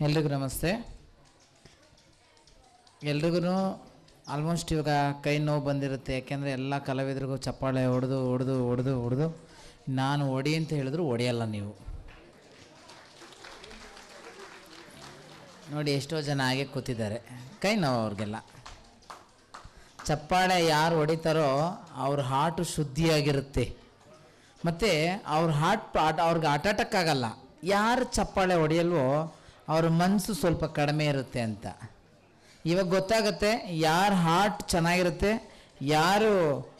ಎಲ್ರಿಗೂ ನಮಸ್ತೆ. ಎಲ್ರಿಗೂ ಆಲ್ಮೋಸ್ಟ್ ಇವಾಗ ಕೈ ನೋವು ಬಂದಿರುತ್ತೆ. ಯಾಕೆಂದರೆ ಎಲ್ಲ ಕಲಾವಿದರಿಗೂ ಚಪ್ಪಾಳೆ ಹೊಡೆದು ಹೊಡೆದು ಹೊಡೆದು ಹೊಡೆದು ನಾನು ಹೊಡಿ ಅಂತ ಹೇಳಿದ್ರು ಹೊಡೆಯಲ್ಲ ನೀವು. ನೋಡಿ ಎಷ್ಟೋ ಜನ ಹಾಗೆ ಕೂತಿದ್ದಾರೆ. ಕೈ ನೋವು ಅವ್ರಿಗೆಲ್ಲ. ಚಪ್ಪಾಳೆ ಯಾರು ಹೊಡಿತಾರೋ ಅವ್ರ ಹಾರ್ಟು ಶುದ್ಧಿಯಾಗಿರುತ್ತೆ. ಮತ್ತು ಅವ್ರ ಹಾರ್ಟ್ ಅವ್ರಿಗೆ ಆಗಲ್ಲ. ಯಾರು ಚಪ್ಪಾಳೆ ಹೊಡೆಯಲ್ವೋ ಅವ್ರ ಮನಸ್ಸು ಸ್ವಲ್ಪ ಕಡಿಮೆ ಇರುತ್ತೆ ಅಂತ. ಇವಾಗ ಗೊತ್ತಾಗುತ್ತೆ ಯಾರ ಹಾರ್ಟ್ ಚೆನ್ನಾಗಿರುತ್ತೆ, ಯಾರು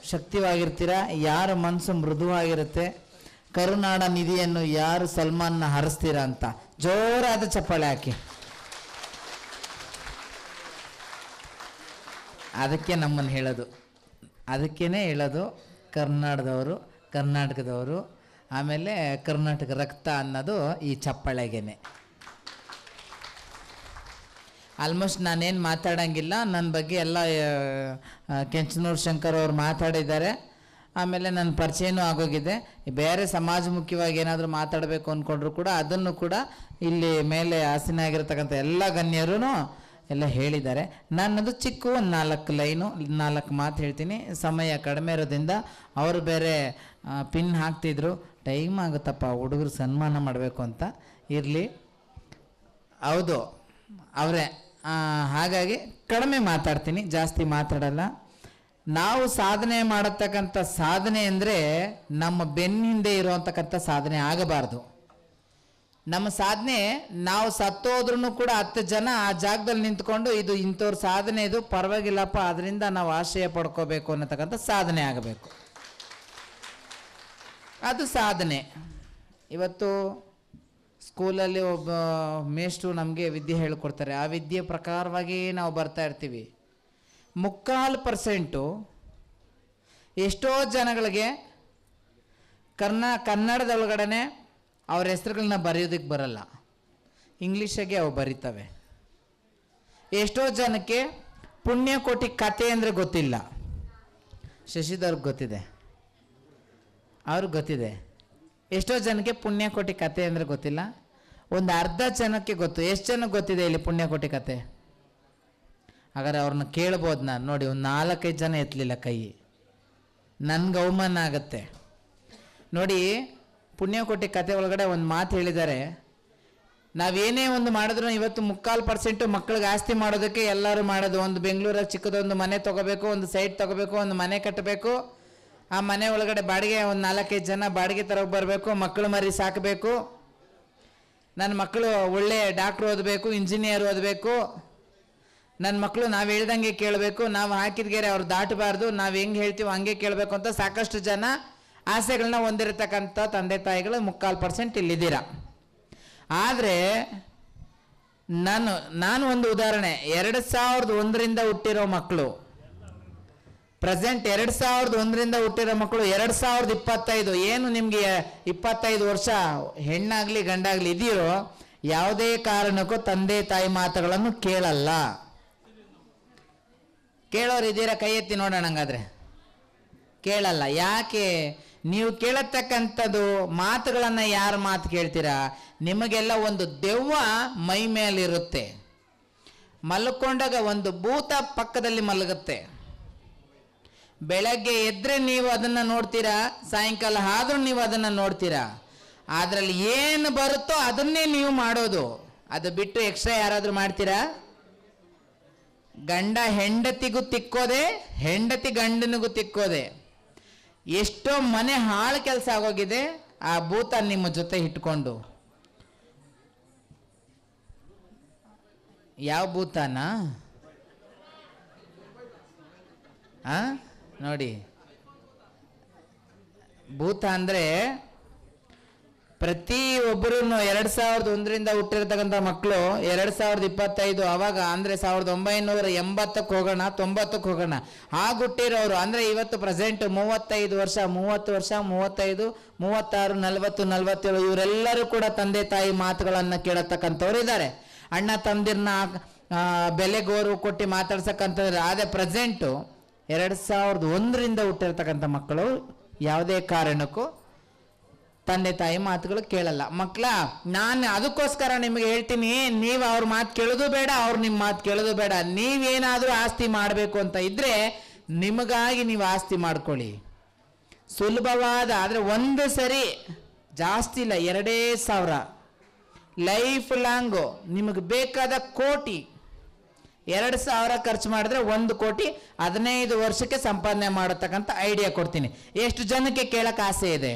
ಶಕ್ತಿವಾಗಿರ್ತೀರ, ಯಾರ ಮನಸ್ಸು ಮೃದುವಾಗಿರುತ್ತೆ, ಕರುನಾಡ ನಿಧಿಯನ್ನು ಯಾರು ಸಲ್ಮಾನ್ನ ಹರಿಸ್ತೀರಾ ಅಂತ. ಜೋರಾದ ಚಪ್ಪಾಳೆ ಹಾಕಿ. ಅದಕ್ಕೆ ನಮ್ಮನ್ನು ಹೇಳೋದು. ಅದಕ್ಕೇ ಹೇಳೋದು ಕರ್ನಾಟಕದವರು ಕರ್ನಾಟಕದವರು, ಆಮೇಲೆ ಕರ್ನಾಟಕ ರಕ್ತ ಅನ್ನೋದು ಈ ಚಪ್ಪಾಳೆಗೇನೆ. ಆಲ್ಮೋಸ್ಟ್ ನಾನೇನು ಮಾತಾಡೋಂಗಿಲ್ಲ. ನನ್ನ ಬಗ್ಗೆ ಎಲ್ಲ ಕೆಂಚನೂರು ಶಂಕರ್ ಅವರು ಮಾತಾಡಿದ್ದಾರೆ. ಆಮೇಲೆ ನನ್ನ ಪರಿಚಯನೂ ಆಗೋಗಿದೆ. ಬೇರೆ ಸಮಾಜಮುಖಿಯಾಗಿ ಏನಾದರೂ ಮಾತಾಡಬೇಕು ಅಂದ್ಕೊಂಡ್ರು ಕೂಡ ಅದನ್ನು ಕೂಡ ಇಲ್ಲಿ ಮೇಲೆ ಆಸೀನಾಗಿರ್ತಕ್ಕಂಥ ಎಲ್ಲ ಗಣ್ಯರೂ ಎಲ್ಲ ಹೇಳಿದ್ದಾರೆ. ನನ್ನದು ಚಿಕ್ಕ ಒಂದು ನಾಲ್ಕು ಲೈನು, ನಾಲ್ಕು ಮಾತು ಹೇಳ್ತೀನಿ. ಸಮಯ ಕಡಿಮೆ ಇರೋದ್ರಿಂದ ಅವರು ಬೇರೆ ಪಿನ್ ಹಾಕ್ತಿದ್ರು. ಟೈಮ್ ಆಗುತ್ತಪ್ಪ, ಹುಡುಗರು ಸನ್ಮಾನ ಮಾಡಬೇಕು ಅಂತ. ಇರಲಿ. ಹೌದು, ಅವರೇ. ಹಾಗಾಗಿ ಕಡಿಮೆ ಮಾತಾಡ್ತೀನಿ, ಜಾಸ್ತಿ ಮಾತಾಡಲ್ಲ. ನಾವು ಸಾಧನೆ ಮಾಡತಕ್ಕಂಥ ಸಾಧನೆ ಅಂದರೆ ನಮ್ಮ ಬೆನ್ನ ಹಿಂದೆ ಇರುವಂತಕ್ಕಂಥ ಸಾಧನೆ ಆಗಬಾರ್ದು. ನಮ್ಮ ಸಾಧನೆ, ನಾವು ಸತ್ತೋದ್ರೂ ಕೂಡ ಹತ್ತು ಜನ ಆ ಜಾಗದಲ್ಲಿ ನಿಂತ್ಕೊಂಡು ಇದು ಇಂಥವ್ರ ಸಾಧನೆ ಇದು, ಪರವಾಗಿಲ್ಲಪ್ಪ ಅದರಿಂದ ನಾವು ಆಶ್ರಯ ಪಡ್ಕೋಬೇಕು ಅನ್ನತಕ್ಕಂಥ ಸಾಧನೆ ಆಗಬೇಕು. ಅದು ಸಾಧನೆ. ಇವತ್ತು ಸ್ಕೂಲಲ್ಲಿ ಒಬ್ಬ ಮೇಷ್ಟ್ರು ನಮಗೆ ವಿದ್ಯೆ ಹೇಳ್ಕೊಡ್ತಾರೆ. ಆ ವಿದ್ಯೆ ಪ್ರಕಾರವಾಗಿ ನಾವು ಬರ್ತಾ ಇರ್ತೀವಿ. ಮುಕ್ಕಾಲು ಪರ್ಸೆಂಟು ಎಷ್ಟೋ ಜನಗಳಿಗೆ ಕರ್ನ ಕನ್ನಡದೊಳಗಡೆ ಅವ್ರ ಹೆಸ್ರುಗಳನ್ನ ಬರೆಯೋದಕ್ಕೆ ಬರಲ್ಲ. ಇಂಗ್ಲೀಷಾಗೆ ಅವು ಬರೀತವೆ. ಎಷ್ಟೋ ಜನಕ್ಕೆ ಪುಣ್ಯಕೋಟಿ ಕತೆ ಅಂದರೆ ಗೊತ್ತಿಲ್ಲ. ಶಶಿಧರ್ಗೆ ಗೊತ್ತಿದೆ. ಅವ್ರಿಗೆ ಗೊತ್ತಿದೆ. ಎಷ್ಟೋ ಜನಕ್ಕೆ ಪುಣ್ಯಕೋಟಿ ಕತೆ ಅಂದರೆ ಗೊತ್ತಿಲ್ಲ. ಒಂದು ಅರ್ಧ ಜನಕ್ಕೆ ಗೊತ್ತು. ಎಷ್ಟು ಜನಕ್ಕೆ ಗೊತ್ತಿದೆ ಇಲ್ಲಿ ಪುಣ್ಯಕೋಟಿ ಕತೆ? ಹಾಗಾದ್ರೆ ಅವ್ರನ್ನ ಕೇಳ್ಬೋದು ನಾನು. ನೋಡಿ, ಒಂದು ನಾಲ್ಕೈದು ಜನ ಎತ್ತಲಿಲ್ಲ ಕೈ. ನನ್ಗೆ ಅವಮಾನ ಆಗುತ್ತೆ. ನೋಡಿ, ಪುಣ್ಯಕೋಟಿ ಕತೆ ಒಳಗಡೆ ಒಂದು ಮಾತು ಹೇಳಿದ್ದಾರೆ. ನಾವೇನೇ ಒಂದು ಮಾಡಿದ್ರು ಇವತ್ತು ಮುಕ್ಕಾಲು ಪರ್ಸೆಂಟು ಮಕ್ಕಳಿಗೆ ಆಸ್ತಿ ಮಾಡೋದಕ್ಕೆ ಎಲ್ಲರೂ ಮಾಡೋದು. ಒಂದು ಬೆಂಗಳೂರಲ್ಲಿ ಚಿಕ್ಕದೊಂದು ಮನೆ ತೊಗೋಬೇಕು, ಒಂದು ಸೈಟ್ ತೊಗೋಬೇಕು, ಒಂದು ಮನೆ ಕಟ್ಟಬೇಕು ಆ ಮನೆ ಒಳಗಡೆ ಬಾಡಿಗೆ ಒಂದು ನಾಲ್ಕೈದು ಜನ ಬಾಡಿಗೆ ತರೋಕೆ ಬರಬೇಕು, ಮಕ್ಕಳು ಮರಿ ಸಾಕಬೇಕು. ನನ್ನ ಮಕ್ಕಳು ಒಳ್ಳೆ ಡಾಕ್ಟ್ರು ಓದಬೇಕು, ಇಂಜಿನಿಯರ್ ಓದಬೇಕು. ನನ್ನ ಮಕ್ಕಳು ನಾವು ಹೇಳ್ದಂಗೆ ಕೇಳಬೇಕು, ನಾವು ಹಾಕಿದ ಗೆರೆ ಅವ್ರು ದಾಟಬಾರ್ದು, ನಾವು ಹೆಂಗೆ ಹೇಳ್ತೀವೋ ಹಂಗೆ ಕೇಳಬೇಕು ಅಂತ ಸಾಕಷ್ಟು ಜನ ಆಸೆಗಳನ್ನ ಹೊಂದಿರತಕ್ಕಂಥ ತಂದೆ ತಾಯಿಗಳು ಮುಕ್ಕಾಲು ಪರ್ಸೆಂಟ್ ಇಲ್ಲಿದ್ದೀರ. ಆದರೆ ನಾನು ನಾನು ಒಂದು ಉದಾಹರಣೆ, ಎರಡು ಸಾವಿರದ ಒಂದರಿಂದ ಹುಟ್ಟಿರೋ ಮಕ್ಕಳು ಪ್ರೆಸೆಂಟ್ ಎರಡು ಸಾವಿರದ ಒಂದರಿಂದ ಹುಟ್ಟಿರೋ ಮಕ್ಕಳು ಎರಡು ಸಾವಿರದ ಇಪ್ಪತ್ತೈದು. ಏನು ನಿಮಗೆ ಇಪ್ಪತ್ತೈದು ವರ್ಷ ಹೆಣ್ಣಾಗ್ಲಿ ಗಂಡಾಗ್ಲಿ ಇದೆಯೋ ಯಾವುದೇ ಕಾರಣಕ್ಕೂ ತಂದೆ ತಾಯಿ ಮಾತುಗಳನ್ನು ಕೇಳಲ್ಲ. ಕೇಳೋರು ಇದ್ದೀರಾ? ಕೈ ಎತ್ತಿ ನೋಡೋಣ ಹಂಗಾದ್ರೆ. ಕೇಳಲ್ಲ. ಯಾಕೆ? ನೀವು ಕೇಳತಕ್ಕಂಥದ್ದು, ಮಾತುಗಳನ್ನು ಯಾರ ಮಾತು ಕೇಳ್ತೀರಾ? ನಿಮಗೆಲ್ಲ ಒಂದು ದೆವ್ವ ಮೈ ಮೇಲಿರುತ್ತೆ. ಮಲ್ಕೊಂಡಾಗ ಒಂದು ಭೂತ ಪಕ್ಕದಲ್ಲಿ ಮಲಗುತ್ತೆ. ಬೆಳಗ್ಗೆ ಎದ್ರೆ ನೀವು ಅದನ್ನು ನೋಡ್ತೀರಾ, ಸಾಯಂಕಾಲ ಆದರೂ ನೀವು ಅದನ್ನು ನೋಡ್ತೀರಾ? ಅದರಲ್ಲಿ ಏನು ಬರುತ್ತೋ ಅದನ್ನೇ ನೀವು ಮಾಡೋದು. ಅದು ಬಿಟ್ಟು ಎಕ್ಸ್ಟ್ರಾ ಯಾರಾದರೂ ಮಾಡ್ತೀರಾ? ಗಂಡ ಹೆಂಡತಿಗೂ ತಿಕ್ಕೋದೆ, ಹೆಂಡತಿ ಗಂಡನಿಗೂ ತಿಕ್ಕೋದೆ. ಎಷ್ಟೋ ಮನೆ ಹಾಳು ಕೆಲಸ ಆಗೋಗಿದೆ, ಆ ಭೂತ ನಿಮ್ಮ ಜೊತೆ ಇಟ್ಕೊಂಡು. ಯಾವ ಭೂತಾನ? ಆ? ನೋಡಿ. ಭೂತ ಅಂದರೆ ಪ್ರತಿ ಒಬ್ಬರು ಎರಡು ಸಾವಿರದ ಒಂದರಿಂದ ಹುಟ್ಟಿರ್ತಕ್ಕಂಥ ಮಕ್ಕಳು ಎರಡು ಸಾವಿರದ ಇಪ್ಪತ್ತೈದು ಅವಾಗ ಅಂದರೆ ಸಾವಿರದ ಒಂಬೈನೂರ ಎಂಬತ್ತಕ್ಕೆ ಹೋಗೋಣ ತೊಂಬತ್ತಕ್ಕೆ ಹೋಗೋಣ. ಆಗ ಹುಟ್ಟಿರೋರು ಅಂದರೆ ಇವತ್ತು ಪ್ರೆಸೆಂಟ್ ಮೂವತ್ತೈದು ವರ್ಷ ಮೂವತ್ತು ವರ್ಷ ಮೂವತ್ತೈದು ಮೂವತ್ತಾರು ನಲವತ್ತು ನಲವತ್ತೇಳು ಇವರೆಲ್ಲರೂ ಕೂಡ ತಂದೆ ತಾಯಿ ಮಾತುಗಳನ್ನು ಕೇಳತಕ್ಕಂಥವ್ರು ಇದ್ದಾರೆ. ಅಣ್ಣ ತಂದಿರನ್ನ ಆ, ಬೆಲೆ ಗೌರವ ಕೊಟ್ಟು ಮಾತಾಡ್ಸಕ್ಕಂಥದ್ರೆ ಆದರೆ ಪ್ರೆಸೆಂಟು ಎರಡು ಸಾವಿರದ ಒಂದರಿಂದ ಹುಟ್ಟಿರ್ತಕ್ಕಂಥ ಮಕ್ಕಳು ಯಾವುದೇ ಕಾರಣಕ್ಕೂ ತಂದೆ ತಾಯಿ ಮಾತುಗಳು ಕೇಳಲ್ಲ. ಮಕ್ಕಳ ನಾನು ಅದಕ್ಕೋಸ್ಕರ ನಿಮಗೆ ಹೇಳ್ತೀನಿ, ನೀವು ಅವ್ರ ಮಾತು ಕೇಳೋದು ಬೇಡ, ಅವ್ರು ನಿಮ್ಮ ಮಾತು ಕೇಳೋದು ಬೇಡ. ನೀವೇನಾದರೂ ಆಸ್ತಿ ಮಾಡಬೇಕು ಅಂತ ಇದ್ದರೆ ನಿಮಗಾಗಿ ನೀವು ಆಸ್ತಿ ಮಾಡ್ಕೊಳ್ಳಿ. ಸುಲಭವಾದ, ಆದರೆ ಒಂದು ಸರಿ ಜಾಸ್ತಿ ಇಲ್ಲ, ಎರಡೇ ಸಾವಿರ. ಲೈಫ್ ಲಾಂಗು ನಿಮಗೆ ಬೇಕಾದ ಕೋಟಿ. ಎರಡು ಸಾವಿರ ಖರ್ಚು ಮಾಡಿದ್ರೆ ಒಂದು ಕೋಟಿ ಹದಿನೈದು ವರ್ಷಕ್ಕೆ ಸಂಪಾದನೆ ಮಾಡತಕ್ಕಂಥ ಐಡಿಯಾ ಕೊಡ್ತೀನಿ. ಎಷ್ಟು ಜನಕ್ಕೆ ಕೇಳಕ್ಕೆ ಆಸೆ ಇದೆ?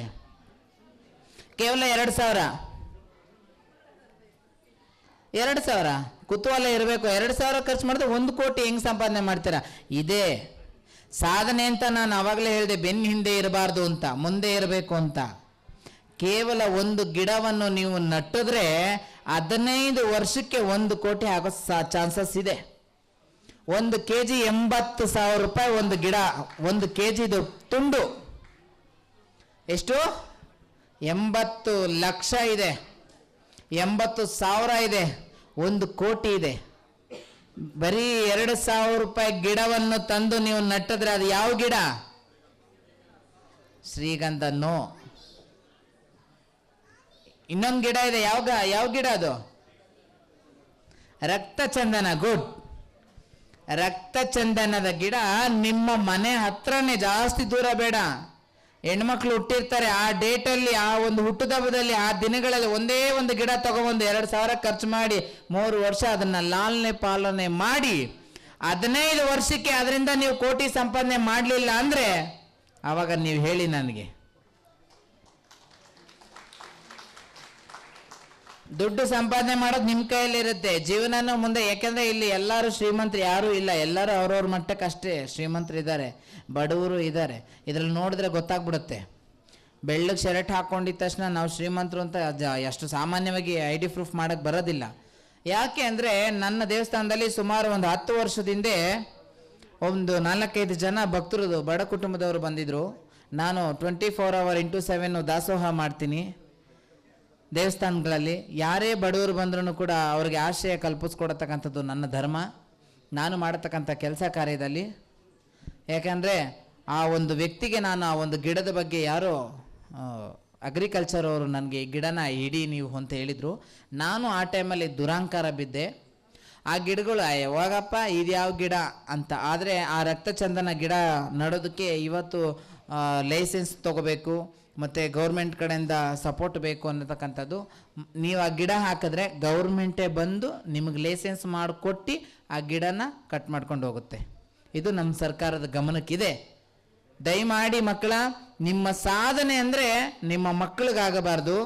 ಕೇವಲ ಎರಡು ಸಾವಿರ? ಎರಡು ಸಾವಿರ? ಕುತೂಹಲ ಇರಬೇಕು. ಎರಡು ಸಾವಿರ ಖರ್ಚು ಮಾಡಿದ್ರೆ ಒಂದು ಕೋಟಿ ಹೆಂಗ್ ಸಂಪಾದನೆ ಮಾಡ್ತೀರಾ? ಇದೇ ಸಾಧನೆ ಅಂತ ನಾನು ಅವಾಗಲೇ ಹೇಳಿದೆ ಬೆನ್ನ ಹಿಂದೆ ಇರಬಾರ್ದು ಅಂತ, ಮುಂದೆ ಇರಬೇಕು ಅಂತ. ಕೇವಲ ಒಂದು ಗಿಡವನ್ನು ನೀವು ನಟ್ಟಿದ್ರೆ ಹದಿನೈದು ವರ್ಷಕ್ಕೆ ಒಂದು ಕೋಟಿ ಆಗೋ ಚಾನ್ಸಸ್ ಇದೆ. ಒಂದು ಕೆ ಜಿ ಎಂಬತ್ತು ಸಾವಿರ ರೂಪಾಯಿ ಒಂದು ಗಿಡ, ಒಂದು ಕೆ ಜಿದು ತುಂಡು. ಎಷ್ಟು? ಎಂಬತ್ತು ಲಕ್ಷ ಇದೆ. ಎಂಬತ್ತು ಸಾವಿರ ಇದೆ. ಒಂದು ಕೋಟಿ ಇದೆ. ಬರೀ ಎರಡು ಸಾವಿರ ರೂಪಾಯಿ ಗಿಡವನ್ನು ತಂದು ನೀವು ನಟ್ಟಿದ್ರೆ ಅದು ಯಾವ ಗಿಡ? ಶ್ರೀಗಂಧ ನೋ. ಇನ್ನೊಂದು ಗಿಡ ಇದೆ. ಯಾವ ಯಾವ ಗಿಡ ಅದು? ರಕ್ತ ಚಂದನ ಗುಡ್. ರಕ್ತ ಚಂದನದ ಗಿಡ ನಿಮ್ಮ ಮನೆ ಹತ್ರನೇ ಜಾಸ್ತಿ ದೂರ ಬೇಡ. ಹೆಣ್ಮಕ್ಳು ಹುಟ್ಟಿರ್ತಾರೆ, ಆ ಡೇಟಲ್ಲಿ ಆ ಒಂದು ಹುಟ್ಟುದಬ್ಬದಲ್ಲಿ ಆ ದಿನಗಳಲ್ಲಿ ಒಂದೇ ಒಂದು ಗಿಡ ತಗೊಬಂದು ಎರಡು ಸಾವಿರ ಖರ್ಚು ಮಾಡಿ ಮೂರು ವರ್ಷ ಅದನ್ನ ಲಾಲನೆ ಪಾಲನೆ ಮಾಡಿ ಹದಿನೈದು ವರ್ಷಕ್ಕೆ ಅದರಿಂದ ನೀವು ಕೋಟಿ ಸಂಪಾದನೆ ಮಾಡಲಿಲ್ಲ ಅಂದ್ರೆ ಆವಾಗ ನೀವು ಹೇಳಿ ನನಗೆ. ದುಡ್ಡು ಸಂಪಾದನೆ ಮಾಡೋದು ನಿಮ್ಮ ಕೈಯಲ್ಲಿರುತ್ತೆ. ಜೀವನನೂ ಮುಂದೆ, ಯಾಕೆಂದ್ರೆ ಇಲ್ಲಿ ಎಲ್ಲರೂ ಶ್ರೀಮಂತರು, ಯಾರೂ ಇಲ್ಲ. ಎಲ್ಲರೂ ಅವ್ರವ್ರ ಮಟ್ಟಕ್ಕೆ ಅಷ್ಟೇ ಶ್ರೀಮಂತರು ಇದ್ದಾರೆ, ಬಡವರು ಇದ್ದಾರೆ. ಇದ್ರಲ್ಲಿ ನೋಡಿದ್ರೆ ಗೊತ್ತಾಗ್ಬಿಡುತ್ತೆ. ಬೆಳ್ಳಗೆ ಶರ್ಟ್ ಹಾಕ್ಕೊಂಡಿದ್ದ ತಕ್ಷಣ ನಾವು ಶ್ರೀಮಂತರು ಅಂತ ಎಷ್ಟು ಸಾಮಾನ್ಯವಾಗಿ ಐ ಡಿ ಪ್ರೂಫ್ ಮಾಡೋಕ್ಕೆ ಬರೋದಿಲ್ಲ. ಯಾಕೆ ಅಂದರೆ ನನ್ನ ದೇವಸ್ಥಾನದಲ್ಲಿ ಸುಮಾರು ಒಂದು ಹತ್ತು ವರ್ಷದಿಂದ ಒಂದು ನಾಲ್ಕೈದು ಜನ ಭಕ್ತರದು, ಬಡ ಕುಟುಂಬದವರು ಬಂದಿದ್ರು. ನಾನು twenty four hour into seven ದಾಸೋಹ ಮಾಡ್ತೀನಿ. ದೇವಸ್ಥಾನಗಳಲ್ಲಿ ಯಾರೇ ಬಡವರು ಬಂದ್ರೂ ಕೂಡ ಅವ್ರಿಗೆ ಆಶ್ರಯ ಕಲ್ಪಿಸ್ಕೊಡತಕ್ಕಂಥದ್ದು ನನ್ನ ಧರ್ಮ. ನಾನು ಮಾಡತಕ್ಕಂಥ ಕೆಲಸ ಕಾರ್ಯದಲ್ಲಿ. ಯಾಕಂದರೆ ಆ ಒಂದು ವ್ಯಕ್ತಿಗೆ ನಾನು ಆ ಒಂದು ಗಿಡದ ಬಗ್ಗೆ ಯಾರೋ ಅಗ್ರಿಕಲ್ಚರ್ ಅವರು ನನಗೆ ಈ ಗಿಡನ ಇಡೀ ನೀವು ಅಂತ ಹೇಳಿದರು. ನಾನು ಆ ಟೈಮಲ್ಲಿ ದುರಾಂಕಾರ ಬಿದ್ದೆ. ಆ ಗಿಡಗಳು ಹೋಗಪ್ಪ, ಇದು ಯಾವ ಗಿಡ? ಅಂತ. ಆದರೆ ಆ ರಕ್ತಚಂದನ ಗಿಡ ನಡೋದಕ್ಕೆ ಇವತ್ತು ಲೈಸೆನ್ಸ್ ತಗೋಬೇಕು, ಮತ್ತು ಗೌರ್ಮೆಂಟ್ ಕಡೆಯಿಂದ ಸಪೋರ್ಟ್ ಬೇಕು ಅನ್ನತಕ್ಕಂಥದ್ದು. ನೀವು ಆ ಗಿಡ ಹಾಕಿದ್ರೆ ಗೌರ್ಮೆಂಟೇ ಬಂದು ನಿಮಗೆ ಲೈಸೆನ್ಸ್ ಮಾಡಿಕೊಟ್ಟು ಆ ಗಿಡನ ಕಟ್ ಮಾಡ್ಕೊಂಡು ಹೋಗುತ್ತೆ. ಇದು ನಮ್ಮ ಸರ್ಕಾರದ ಗಮನಕ್ಕಿದೆ. ದಯಮಾಡಿ ಮಕ್ಕಳ, ನಿಮ್ಮ ಸಾಧನೆ ಅಂದರೆ ನಿಮ್ಮ ಮಕ್ಕಳಿಗಾಗಬಾರ್ದು.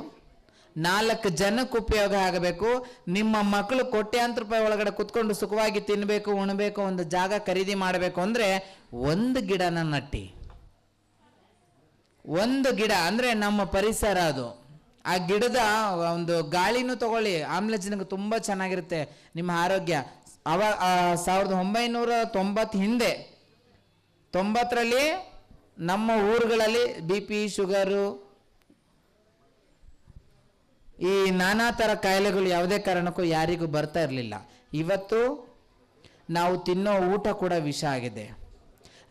ನಾಲ್ಕು ಜನಕ್ಕೆ ಉಪಯೋಗ ಆಗಬೇಕು. ನಿಮ್ಮ ಮಕ್ಕಳು ಕೋಟ್ಯಾಂತರ ರೂಪಾಯಿ ಒಳಗಡೆ ಕುತ್ಕೊಂಡು ಸುಖವಾಗಿ ತಿನ್ನಬೇಕು ಉಣಬೇಕು, ಒಂದು ಜಾಗ ಖರೀದಿ ಮಾಡಬೇಕು ಅಂದರೆ ಒಂದು ಗಿಡನ ನಟ್ಟಿ. ಒಂದು ಗಿಡ ಅಂದರೆ ನಮ್ಮ ಪರಿಸರ ಅದು. ಆ ಗಿಡದ ಒಂದು ಗಾಳಿನೂ ತಗೊಳ್ಳಿ, ಆಮ್ಲಜನಕ ತುಂಬ ಚೆನ್ನಾಗಿರುತ್ತೆ ನಿಮ್ಮ ಆರೋಗ್ಯ. ಅವ ಸಾವಿರದ ಒಂಬೈನೂರ ತೊಂಬತ್ತು ಹಿಂದೆ, ತೊಂಬತ್ತರಲ್ಲಿ ನಮ್ಮ ಊರುಗಳಲ್ಲಿ ಬಿ ಪಿ, ಶುಗರು ಈ ನಾನಾ ಥರ ಕಾಯಿಲೆಗಳು ಯಾವುದೇ ಕಾರಣಕ್ಕೂ ಯಾರಿಗೂ ಬರ್ತಾ ಇರಲಿಲ್ಲ. ಇವತ್ತು ನಾವು ತಿನ್ನೋ ಊಟ ಕೂಡ ವಿಷ ಆಗಿದೆ.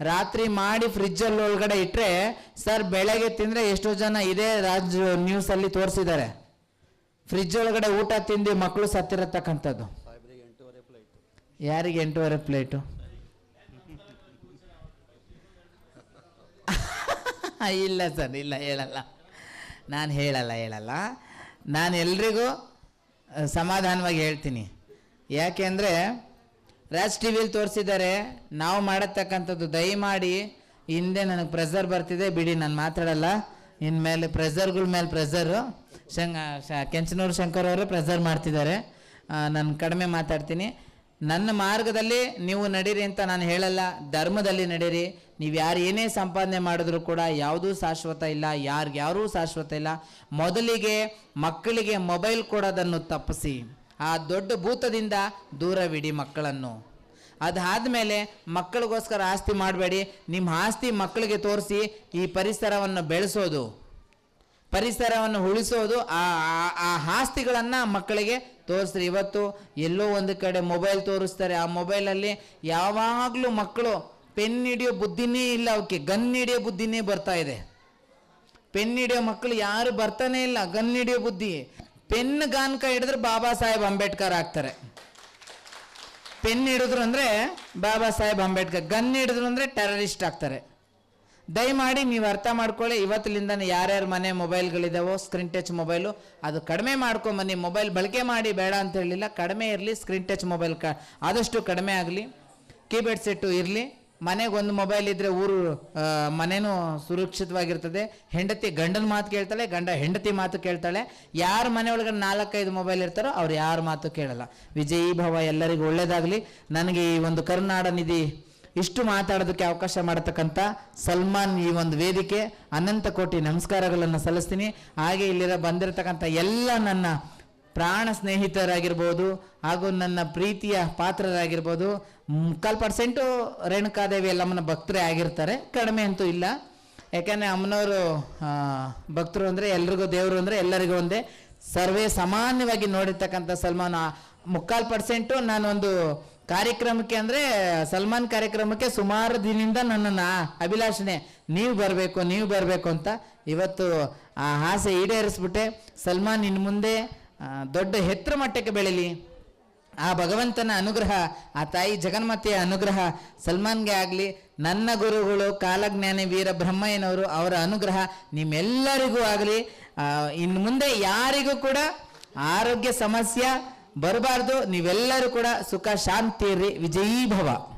ರಾತ್ರಿ ಮಾಡಿ ಫ್ರಿಜ್ಜಲ್ಲಿ ಒಳಗಡೆ ಇಟ್ಟರೆ ಸರ್ ಬೆಳಗ್ಗೆ ತಿಂದರೆ ಎಷ್ಟೋ ಜನ ಇದೇ ರಾಜ್ ನ್ಯೂಸಲ್ಲಿ ತೋರಿಸಿದ್ದಾರೆ. ಫ್ರಿಜ್ ಒಳಗಡೆ ಊಟ ತಿಂದು ಮಕ್ಕಳು ಸತ್ತಿರತಕ್ಕಂಥದ್ದು. ಯಾರಿಗೆ ಎಂಟೂವರೆ ಪ್ಲೇಟು? ಇಲ್ಲ ಸರ್, ಇಲ್ಲ, ಹೇಳಲ್ಲ. ನಾನು ಹೇಳಲ್ಲ ಹೇಳಲ್ಲ. ನಾನು ಎಲ್ರಿಗೂ ಸಮಾಧಾನವಾಗಿ ಹೇಳ್ತೀನಿ. ಯಾಕೆಂದರೆ ರಾಜ್ ಟಿ ವಿಲಿ ತೋರಿಸಿದ್ದಾರೆ, ನಾವು ಮಾಡತಕ್ಕಂಥದ್ದು ದಯಮಾಡಿ, ಹಿಂದೆ ನನಗೆ ಪ್ರೆಸರ್ ಬರ್ತಿದೆ, ಬಿಡಿ, ನಾನು ಮಾತಾಡಲ್ಲ. ಇನ್ಮೇಲೆ ಪ್ರೆಸರ್ಗಳ ಮೇಲೆ ಪ್ರೆಸರು ಶಂಕ ಶಂಕರ್ ಅವರು ಪ್ರೆಸರ್ ಮಾಡ್ತಿದ್ದಾರೆ. ನಾನು ಕಡಿಮೆ ಮಾತಾಡ್ತೀನಿ. ನನ್ನ ಮಾರ್ಗದಲ್ಲಿ ನೀವು ನಡೀರಿ ಅಂತ ನಾನು ಹೇಳಲ್ಲ, ಧರ್ಮದಲ್ಲಿ ನಡೀರಿ. ನೀವು ಯಾರು ಏನೇ ಸಂಪಾದನೆ ಮಾಡಿದ್ರು ಕೂಡ ಯಾವುದೂ ಶಾಶ್ವತ ಇಲ್ಲ ಯಾರಿಗೆ ಯಾರೂ ಶಾಶ್ವತ ಇಲ್ಲ. ಮೊದಲಿಗೆ ಮಕ್ಕಳಿಗೆ ಮೊಬೈಲ್ ಕೊಡೋದನ್ನು ತಪ್ಪಿಸಿ. ಆ ದೊಡ್ಡ ಭೂತದಿಂದ ದೂರವಿಡಿ ಮಕ್ಕಳನ್ನು. ಅದಾದಮೇಲೆ ಮಕ್ಕಳಿಗೋಸ್ಕರ ಆಸ್ತಿ ಮಾಡಬೇಡಿ. ನಿಮ್ಮ ಆಸ್ತಿ ಮಕ್ಕಳಿಗೆ ತೋರಿಸಿ ಈ ಪರಿಸರವನ್ನು ಬೆಳೆಸೋದು. ಪರಿಸರವನ್ನು ಉಳಿಸೋದು ಆ, ಆ- ಆಸ್ತಿಗಳನ್ನು ಮಕ್ಕಳಿಗೆ ತೋರಿಸ್ರಿ. ಇವತ್ತು ಎಲ್ಲೋ ಒಂದು ಕಡೆ ಮೊಬೈಲ್ ತೋರಿಸ್ತಾರೆ. ಆ ಮೊಬೈಲಲ್ಲಿ ಯಾವಾಗಲೂ ಮಕ್ಕಳು ಪೆನ್ ಹಿಡಿಯೋ ಬುದ್ಧಿನೇ ಇಲ್ಲ ಅವಕ್ಕೆ ಗನ್ ಹಿಡಿಯೋ ಬುದ್ಧಿನೇ ಬರ್ತಾ ಇದೆ. ಪೆನ್ ಹಿಡಿಯೋ ಮಕ್ಕಳು ಯಾರು ಬರ್ತಾನೆ ಇಲ್ಲ. ಗನ್ ಹಿಡಿಯೋ ಬುದ್ಧಿ. ಪೆನ್ ಗಾನ್ಕ ಹಿಡಿದ್ರೆ ಬಾಬಾ ಸಾಹೇಬ್ ಅಂಬೇಡ್ಕರ್ ಆಗ್ತಾರೆ. ಪೆನ್ ಹಿಡಿದ್ರು ಅಂದ್ರೆ ಬಾಬಾ ಸಾಹೇಬ್ ಅಂಬೇಡ್ಕರ್. ಗನ್ ಹಿಡಿದ್ರು ಅಂದ್ರೆ ಟೆರರಿಸ್ಟ್ ಆಗ್ತಾರೆ. ದಯಮಾಡಿ ನೀವು ಅರ್ಥ ಮಾಡ್ಕೊಳ್ಳಿ. ಇವತ್ತಿಲಿಂದ ಯಾರ್ಯಾರ ಮನೆ ಮೊಬೈಲ್ಗಳಿದಾವೋ ಸ್ಕ್ರೀನ್ ಟಚ್ ಮೊಬೈಲು, ಅದು ಕಡಿಮೆ ಮಾಡ್ಕೊಂಬನ್ನಿ. ಮೊಬೈಲ್ ಬಳಕೆ ಮಾಡಿ ಬೇಡ ಅಂತ ಹೇಳಿಲ್ಲ. ಕಡಿಮೆ ಇರಲಿ ಸ್ಕ್ರೀನ್ ಟಚ್ ಮೊಬೈಲ್ ಕ ಆದಷ್ಟು ಕಡಿಮೆ ಆಗಲಿ. ಕೀಪ್ಯಾಡ್ ಸೆಟ್ಟು ಇರಲಿ. ಮನೆಗೆ ಒಂದು ಮೊಬೈಲ್ ಇದ್ದರೆ ಊರು ಮನೆಯೂ ಸುರಕ್ಷಿತವಾಗಿರ್ತದೆ. ಹೆಂಡತಿ ಗಂಡನ ಮಾತು ಕೇಳ್ತಾಳೆ, ಗಂಡ ಹೆಂಡತಿ ಮಾತು ಕೇಳ್ತಾಳೆ. ಯಾರ ಮನೆ ಒಳಗಡೆ ನಾಲ್ಕೈದು ಮೊಬೈಲ್ ಇರ್ತಾರೋ ಅವ್ರು ಯಾರ ಮಾತು ಕೇಳಲ್ಲ. ವಿಜಯೀ ಭವ ಎಲ್ಲರಿಗೂ ಒಳ್ಳೆಯದಾಗಲಿ ನನಗೆ ಈ ಒಂದು ಕರುನಾಡ ನಿಧಿ ಇಷ್ಟು ಮಾತಾಡೋದಕ್ಕೆ ಅವಕಾಶ ಮಾಡತಕ್ಕಂಥ ಸಲ್ಮಾನ್ ಈ ಒಂದು ವೇದಿಕೆ. ಅನಂತ ಕೋಟಿ ನಮಸ್ಕಾರಗಳನ್ನು ಸಲ್ಲಿಸ್ತೀನಿ. ಹಾಗೆ ಇಲ್ಲಿರೋ ಬಂದಿರತಕ್ಕಂಥ ಎಲ್ಲ ನನ್ನ ಪ್ರಾಣ ಸ್ನೇಹಿತರಾಗಿರ್ಬೋದು ಹಾಗೂ ನನ್ನ ಪ್ರೀತಿಯ ಪಾತ್ರರಾಗಿರ್ಬೋದು. ಮುಕ್ಕಾಲು ಪರ್ಸೆಂಟು ರೇಣುಕಾದೇವಿ ಎಲ್ಲಮ್ಮನ ಭಕ್ತರೇ ಆಗಿರ್ತಾರೆ. ಕಡಿಮೆ ಅಂತೂ ಇಲ್ಲ. ಯಾಕಂದರೆ ಅಮ್ಮನವರು ಭಕ್ತರು ಅಂದರೆ ಎಲ್ರಿಗೂ ದೇವರು ಅಂದರೆ ಎಲ್ಲರಿಗೂ ಒಂದೇ. ಸರ್ವೇ ಸಾಮಾನ್ಯವಾಗಿ ನೋಡಿರ್ತಕ್ಕಂಥ ಸಲ್ಮಾನ್ ಮುಕ್ಕಾಲು ಪರ್ಸೆಂಟು ನಾನೊಂದು ಕಾರ್ಯಕ್ರಮಕ್ಕೆ ಅಂದರೆ ಸಲ್ಮಾನ್ ಕಾರ್ಯಕ್ರಮಕ್ಕೆ ಸುಮಾರು ದಿನದಿಂದ ನನ್ನನ್ನು ಅಭಿಲಾಷಣೆ, ನೀವು ಬರಬೇಕು ನೀವು ಬರಬೇಕು ಅಂತ ಇವತ್ತು ಆ ಆಸೆ ಈಡೇರಿಸ್ಬಿಟ್ಟೆ. ಸಲ್ಮಾನ್ ಇನ್ನು ಮುಂದೆ ದೊಡ್ಡ ಎತ್ತರ ಮಟ್ಟಕ್ಕೆ ಬೆಳೀಲಿ. ಆ ಭಗವಂತನ ಅನುಗ್ರಹ, ಆ ತಾಯಿ ಜಗನ್ಮಾತೆಯ ಅನುಗ್ರಹ ಸಲ್ಮಾನ್ಗೆ ಆಗಲಿ. ನನ್ನ ಗುರುಗಳು ಕಾಲಜ್ಞಾನಿ ವೀರ ಬ್ರಹ್ಮಯ್ಯನವರು ಅವರ ಅನುಗ್ರಹ ನಿಮ್ಮೆಲ್ಲರಿಗೂ ಆಗಲಿ. ಇನ್ನು ಮುಂದೆ ಯಾರಿಗೂ ಕೂಡ ಆರೋಗ್ಯ ಸಮಸ್ಯೆ ಬರಬಾರ್ದು. ನೀವೆಲ್ಲರೂ ಕೂಡ ಸುಖ ಶಾಂತಿ ಇರ್ರಿ ವಿಜಯೀ ಭವ